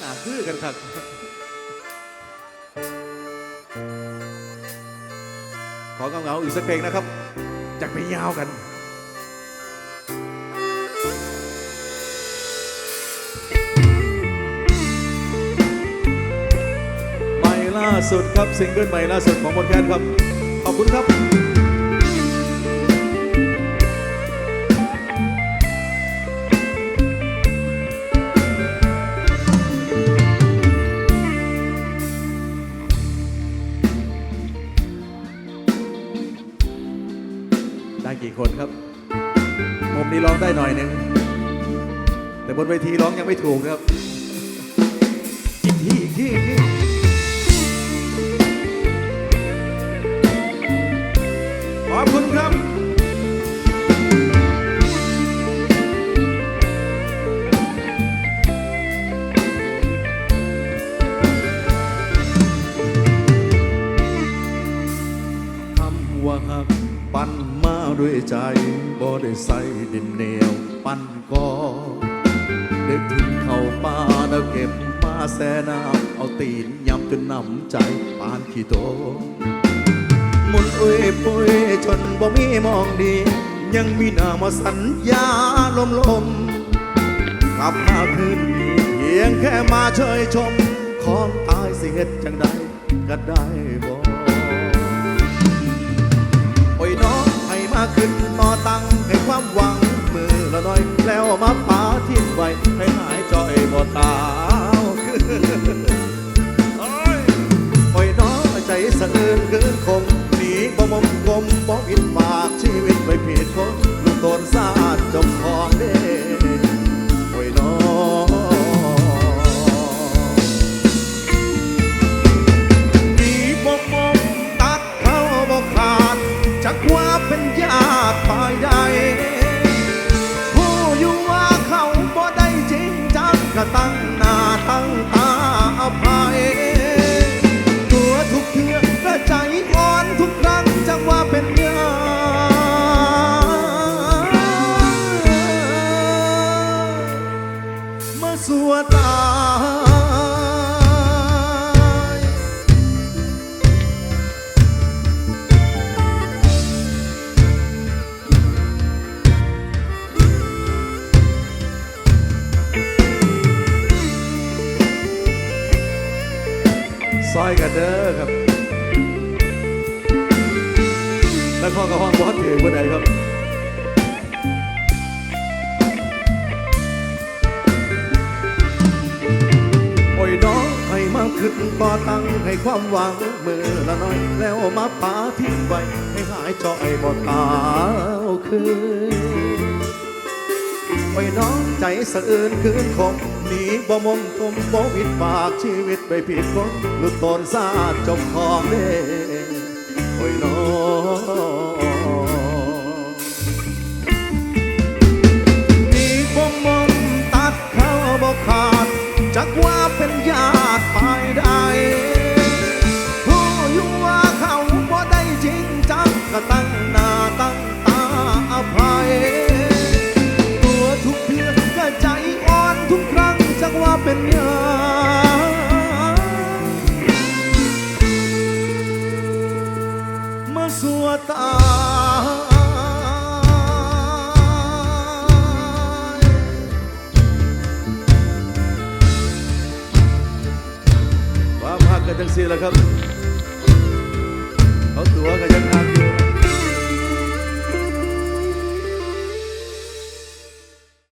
หนาคือกันครับขอเงาๆอีกสักเพลงนะครับจากไปยาวกันใหม่ล่าสุดครับซิงเกิลใหม่ล่าสุดของบนแคนครับ ขอบคุณครับ กี่คนครับ มุมนี้ร้องได้หน่อยหนึ่งแต่บนเวทีร้องยังไม่ถูกครับอีกทีอีกที ด้วยใจบ่ได้ใส่ดินเหนียวปั้นก็นึกถึงเขาป่าแล้วเก็บมาแซ่น้ำเอาตีนยำจนน้ำใจปานขี้โตมุนอุ้ยปุ้ยจนบ่มีมองดี ยังมีหน้ามาสัญญาลมลมกลับมาคืนดีเพียงแค่มาเชยชมของตายสิเฮ็ดจังใดก็ได้ ขึ้นต่อตั้งให้ความหวังมือละน่อย แล้วมาปาทิ้งไว้ให้หายจอยบ่ตาโอ้ยโอ้ยน้องใจสะอื้นเกินคมหนีบ่มมกลมบ่ผิดปากชีวิตไม่ผิดคนลูกโดนซาดจมของเด้โอ้ยน้องดีบ่มองตัดเขาบ่ขาดจากว่าเป็นาติภายใดผู้อยู่ว่าเขาบ่ได้จริงจังก็ตั้งหน้าตั้งตาอภัยตัวทุกเทือก็ใจอ่อนทุกครั้งจังว่าเป็นญาติมาสัวตา ซอยกันเด้อครับแล้วข้อกระห้องบอสถือเมื่อไหร่ครับโอ้ยน้องให้มาขึ้นต่อตั้งให้ความหวังมือละน้อย แล้วมาปาทิ้งไว้ให้หายจอยบ่ตาวคืนโอ้ยน้องใจสะอื้นคืนคม หนีบ่มมกลมบ่วิดปากชีวิตไปผิดคนลุดตนซาดจมของเด้โอ้ยน้องหนีบ่มมตัดเขาบ่ขาดจักว่าเป็น สัวตายควาพักกันจังสีแล้วครับ